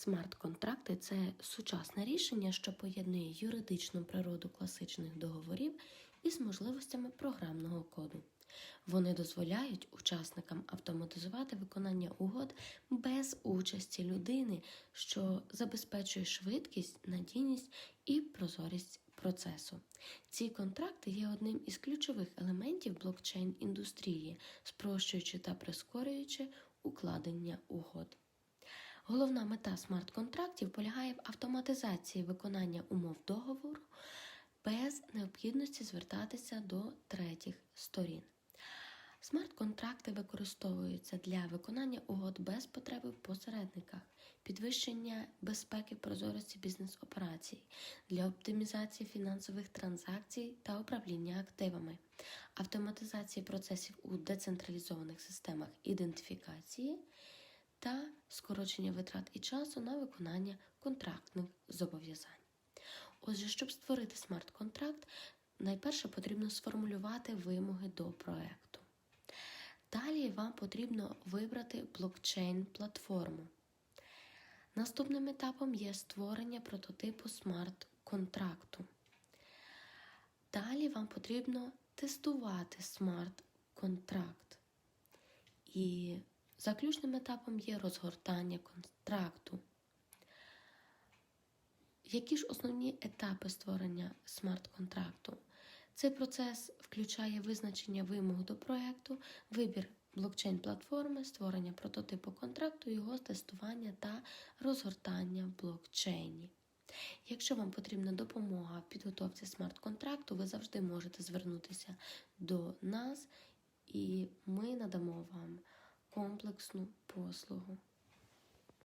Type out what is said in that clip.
Смарт-контракти це сучасне рішення, що поєднує юридичну природу класичних договорів із можливостями програмного коду. Вони дозволяють учасникам автоматизувати виконання угод без участі людини, що забезпечує швидкість, надійність і прозорість процесу. Ці контракти є одним із ключових елементів блокчейн-індустрії, спрощуючи та прискорюючи укладення угод. Головна мета смарт-контрактів полягає в автоматизації виконання умов договору без необхідності звертатися до третіх сторін. Смарт-контракти використовуються для виконання угод без потреби в посередниках, підвищення безпеки прозорості бізнес-операцій, для оптимізації фінансових транзакцій та управління активами, автоматизації процесів у децентралізованих системах ідентифікації та скорочення витрат і часу на виконання контрактних зобов'язань. Отже, щоб створити смарт-контракт, найперше потрібно сформулювати вимоги до проекту. Далі вам потрібно вибрати блокчейн-платформу. Наступним етапом є створення прототипу смарт-контракту. Далі вам потрібно тестувати смарт-контракт. І заключним етапом є розгортання контракту. Які ж основні етапи створення смарт-контракту? Цей процес включає визначення вимог до проєкту, вибір блокчейн-платформи, створення прототипу контракту, його тестування та розгортання в блокчейні. Якщо вам потрібна допомога в підготовці смарт-контракту, ви завжди можете звернутися до нас, і ми надамо вам комплексну послугу.